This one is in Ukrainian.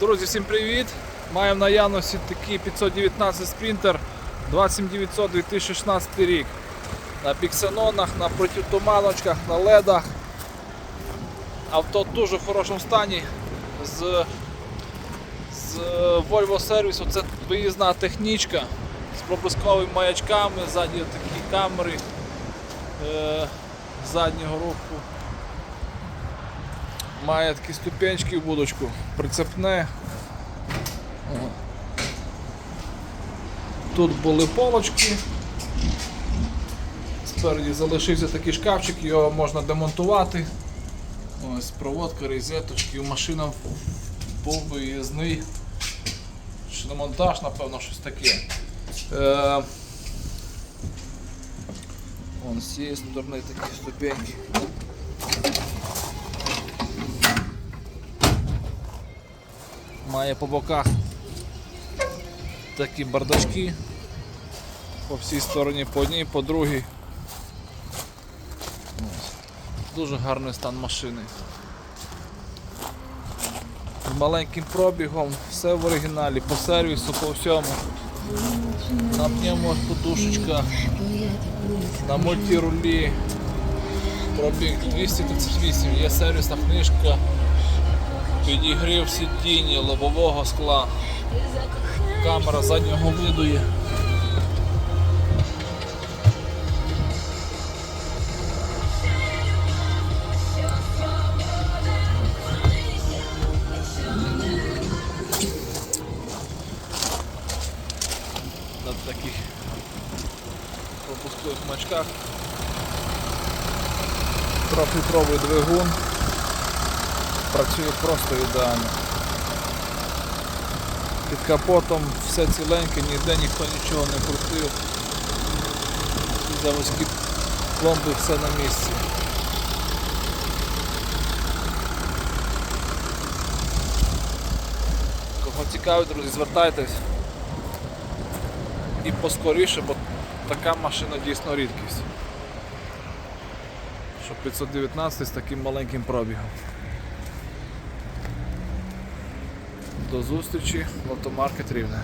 Друзі, всім привіт! Маємо в наявності такий 519 спринтер 27900 2016 рік. На піксенонах, на протитуманочках, на ледах. Авто дуже в хорошому стані. З, з Volvo сервісу це виїзна технічка з пропусковими маячками, ззаді такі камери е, заднього руху. Має такі ступенчики в будочку, прицепне. Тут були полочки. Спереді залишився такий шкафчик, його можна демонтувати. Ось проводка, розеточки, машина був виїзний. Шиномонтаж, напевно, щось таке. Е, Вон з цієї сторони такі ступеньки. Має по боках такі бардачки. По всій стороні, по одній, по другій. Дуже гарний стан машини. З маленьким пробігом, все в оригіналі, по сервісу, по всьому. На подушечка, на мультирулі. Пробіг 238, є сервісна книжка, підігрів сидіння, лобового скла, камера заднього виду є. на таких пропускових мачках. Трьохлітровий двигун. Працює просто ідеально. Під капотом все ціленьке, ніде ніхто нічого не крутив. Заводські пломби все на місці. Кого цікавить, друзі, звертайтесь і поскоріше, бо така машина дійсно рідкість. Що 519 з таким маленьким пробігом. До зустрічі в автомаркет Рівне.